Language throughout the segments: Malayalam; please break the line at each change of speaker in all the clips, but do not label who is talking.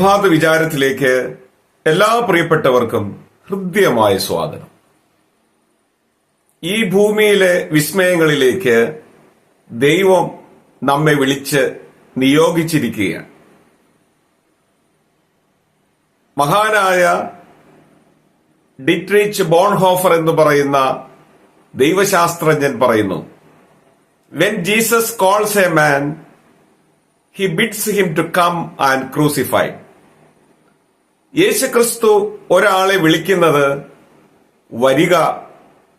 പ്രഭാത വിചാരത്തിലേക്ക് എല്ലാ പ്രിയപ്പെട്ടവർക്കും ഹൃദ്യമായ സ്വാഗതം. ഈ ഭൂമിയിലെ വിസ്മയങ്ങളിലേക്ക് ദൈവം നമ്മെ വിളിച്ച് നിയോഗിച്ചിരിക്കുകയാണ്. മഹാനായ ഡിട്രിച്ച് ബോൺഹോഫർ എന്ന് പറയുന്ന ദൈവശാസ്ത്രജ്ഞൻ പറയുന്നു when Jesus calls a man he bids him to come and crucify യേശുക്രിസ്തു ഒരാളെ വിളിക്കുന്നത് വരിക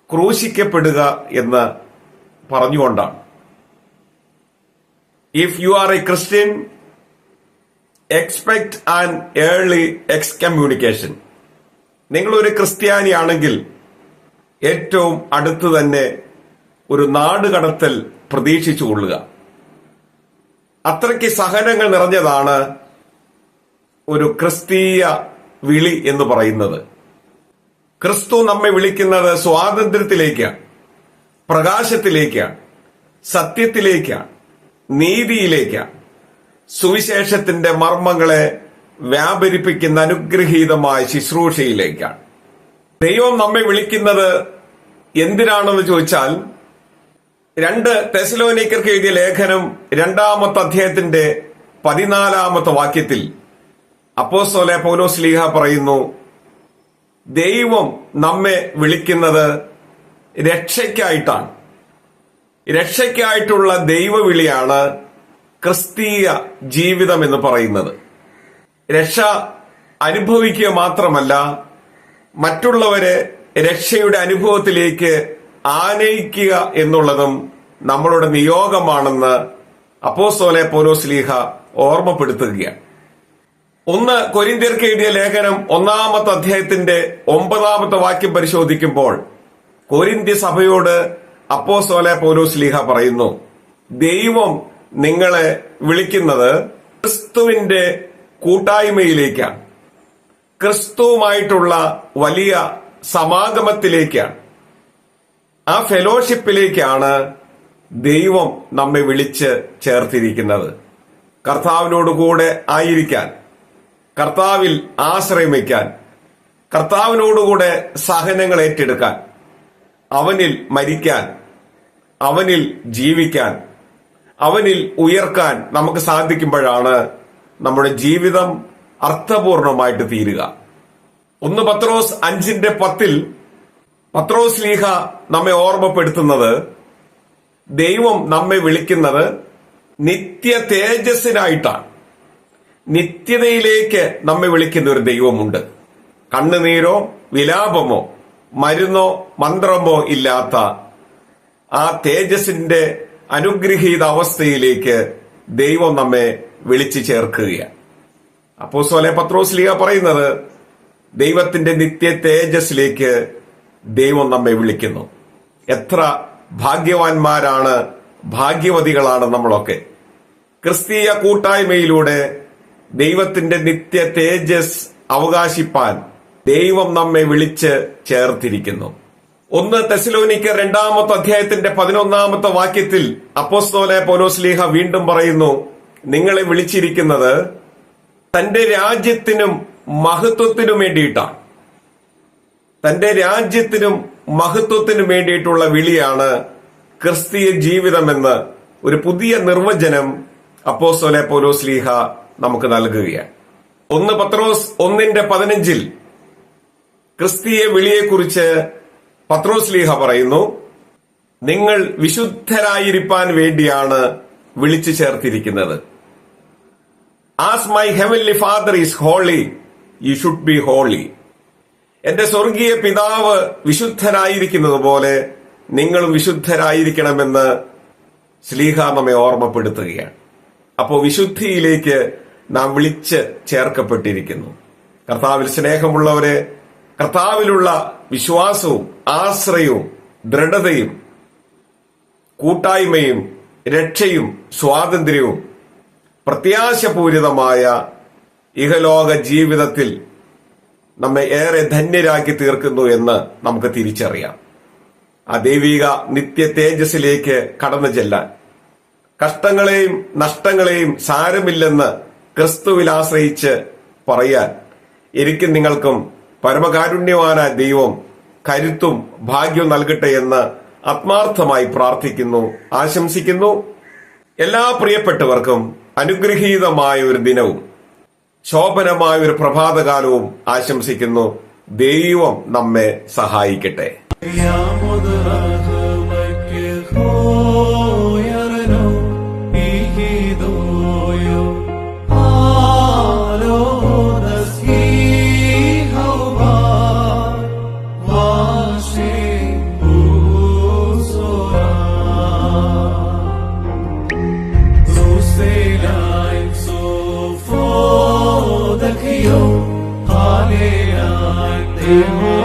ക്രൂശിക്കപ്പെടുക എന്ന് പറഞ്ഞുകൊണ്ടാണ്. If you are a Christian expect and early excommunication നിങ്ങൾ ഒരു ക്രിസ്ത്യാനിയാണെങ്കിൽ ഏറ്റവും അടുത്ത് തന്നെ ഒരു നാടുകടത്തൽ പ്രതീക്ഷിച്ചു കൊള്ളുക. അത്രയ്ക്ക് സഹനങ്ങൾ നിറഞ്ഞതാണ് ഒരു ക്രിസ്തീയ വിളി എന്ന് പറയുന്നത്. ക്രിസ്തു നമ്മെ വിളിക്കുന്നത് സ്വാതന്ത്ര്യത്തിലേക്കാണ് പ്രകാശത്തിലേക്കാണ് സത്യത്തിലേക്കാണ് നീതിയിലേക്കാണ്. സുവിശേഷത്തിന്റെ മർമ്മങ്ങളെ വ്യാപരിപ്പിക്കുന്ന അനുഗ്രഹീതമായ ശുശ്രൂഷയിലേക്കാണ്. ദൈവം നമ്മെ വിളിക്കുന്നത് എന്തിനാണെന്ന് ചോദിച്ചാൽ രണ്ട് തെസലോനിക്കർക്ക് എഴുതിയ ലേഖനം രണ്ടാമത്തെ അധ്യായത്തിന്റെ പതിനാലാമത്തെ വാക്യത്തിൽ അപ്പോസ്തോലെ പൗലോസ് ലീഹ പറയുന്നു ദൈവം നമ്മെ വിളിക്കുന്നത് രക്ഷയ്ക്കായിട്ടാണ്. രക്ഷയ്ക്കായിട്ടുള്ള ദൈവവിളിയാണ് ക്രിസ്തീയ ജീവിതം എന്ന് പറയുന്നത്. രക്ഷ അനുഭവിക്കുക മാത്രമല്ല മറ്റുള്ളവരെ രക്ഷയുടെ അനുഭവത്തിലേക്ക് ആനയിക്കുക എന്നുള്ളതും നമ്മളുടെ നിയോഗമാണെന്ന് അപ്പോസ്തോലെ പോലോസ്ലീഹ ഓർമ്മപ്പെടുത്തുകയാണ്. ഒന്ന് കൊരിന്ത്യർക്ക് എഴുതിയ ലേഖനം ഒന്നാമത്തെ അധ്യായത്തിന്റെ ഒമ്പതാമത്തെ വാക്യം പരിശോധിക്കുമ്പോൾ കൊരിന്ത്യ സഭയോട് അപ്പോസ്തോലെ പോലോസ്ലീഹ പറയുന്നു ദൈവം നിങ്ങളെ വിളിക്കുന്നത് ക്രിസ്തുവിന്റെ കൂട്ടായ്മയിലേക്കാണ്. ക്രിസ്തുവുമായിട്ടുള്ള വലിയ സമാഗമത്തിലേക്കാണ്. ആ ഫെലോഷിപ്പിലേക്കാണ് ദൈവം നമ്മെ വിളിച്ച് ചേർത്തിരിക്കുന്നത്. കർത്താവിനോടുകൂടെ ആയിരിക്കാൻ കർത്താവിൽ ആശ്രയം വയ്ക്കാൻ കർത്താവിനോടുകൂടെ സഹനങ്ങൾ ഏറ്റെടുക്കാൻ അവനിൽ മരിക്കാൻ അവനിൽ ജീവിക്കാൻ അവനിൽ ഉയർക്കാൻ നമുക്ക് സാധിക്കുമ്പോഴാണ് നമ്മുടെ ജീവിതം അർത്ഥപൂർണമായിട്ട് തീരുക. ഒന്ന് പത്രോസ് അഞ്ചിന്റെ പത്തിൽ പത്രോസ് ലീഹ നമ്മെ ഓർമ്മപ്പെടുത്തുന്നത് ദൈവം നമ്മെ വിളിക്കുന്നത് നിത്യ തേജസ്സിനായിട്ടാണ് നിത്യതയിലേക്ക് നമ്മെ വിളിക്കുന്ന ഒരു ദൈവമുണ്ട്. കണ്ണുനീരോ വിലാപമോ മരുന്നോ മന്ത്രമോ ഇല്ലാത്ത ആ തേജസിന്റെ അനുഗ്രഹീത അവസ്ഥയിലേക്ക് ദൈവം നമ്മെ വിളിച്ചു ചേർക്കുകയാണ്. അപ്പോ സോലെ പത്രോസ്ലിക പറയുന്നത് ദൈവത്തിന്റെ നിത്യ തേജസ്സിലേക്ക് ദൈവം നമ്മെ വിളിക്കുന്നു. എത്ര ഭാഗ്യവാന്മാരാണ് ഭാഗ്യവതികളാണ് നമ്മളൊക്കെ. ക്രിസ്തീയ കൂട്ടായ്മയിലൂടെ ദൈവത്തിന്റെ നിത്യ തേജസ് അവകാശിപ്പാൻ ദൈവം നമ്മെ വിളിച്ച് ചേർത്തിരിക്കുന്നു. ഒന്ന് തെസിലോനിക്ക് രണ്ടാമത്തെ അധ്യായത്തിന്റെ പതിനൊന്നാമത്തെ വാക്യത്തിൽ അപ്പോസ്തോലെ പോലോസ്ലീഹ വീണ്ടും പറയുന്നു നിങ്ങളെ വിളിച്ചിരിക്കുന്നത് തന്റെ രാജ്യത്തിനും മഹത്വത്തിനും വേണ്ടിയിട്ടാണ്. തന്റെ രാജ്യത്തിനും മഹത്വത്തിനും വേണ്ടിയിട്ടുള്ള വിളിയാണ് ക്രിസ്തീയ ജീവിതമെന്ന് ഒരു പുതിയ നിർവചനം അപ്പോസ്തോലെ പോലോസ്ലീഹ നമുക്ക് നൽകുകയാണ്. ഒന്ന് പത്രോസ് ഒന്നിന്റെ പതിനഞ്ചിൽ ക്രിസ്തീയ വിളിയെക്കുറിച്ച് പത്രോസ് ലീഹ പറയുന്നു നിങ്ങൾ വിശുദ്ധരായിരിക്കാൻ വേണ്ടിയാണ് വിളിച്ചു ചേർത്തിരിക്കുന്നത്. As my heavenly father is holy you should be holy എന്റെ സ്വർഗീയ പിതാവ് വിശുദ്ധനായിരിക്കുന്നത് പോലെ നിങ്ങളും വിശുദ്ധരായിരിക്കണമെന്ന് ശ്ലീഹ നമ്മെ ഓർമ്മപ്പെടുത്തുകയാണ്. അപ്പോൾ വിശുദ്ധിയിലേക്ക് നാം വിളിച്ച് ചേർക്കപ്പെട്ടിരിക്കുന്നു. കർത്താവിൽ സ്നേഹമുള്ളവരെ കർത്താവിലുള്ള വിശ്വാസവും ആശ്രയവും ദൃഢതയും കൂട്ടായ്മയും രക്ഷയും സ്വാതന്ത്ര്യവും പ്രത്യാശപൂരിതമായ ഇഹലോക ജീവിതത്തിൽ നമ്മെ ഏറെ ധന്യരാക്കി തീർക്കുന്നു എന്ന് നമുക്ക് തിരിച്ചറിയാം. ആ ദൈവിക നിത്യ തേജസ്സിലേക്ക് കടന്നു ചെല്ലാൻ. കഷ്ടങ്ങളെയും നഷ്ടങ്ങളെയും സാരമില്ലെന്ന്
ക്രിസ്തുവിൽ ആശ്രയിച്ച് പറയാൻ എനിക്കും നിങ്ങൾക്കും പരമകാരുണ്യവാനായ ദൈവം കരുത്തും ഭാഗ്യവും നൽകട്ടെ എന്ന് ആത്മാർത്ഥമായി പ്രാർത്ഥിക്കുന്നു ആശംസിക്കുന്നു. എല്ലാ പ്രിയപ്പെട്ടവർക്കും അനുഗ്രഹീതമായ ഒരു ദിനവും ശോഭനമായ ഒരു പ്രഭാതകാലവും ആശംസിക്കുന്നു. ദൈവം നമ്മെ സഹായിക്കട്ടെ.
you.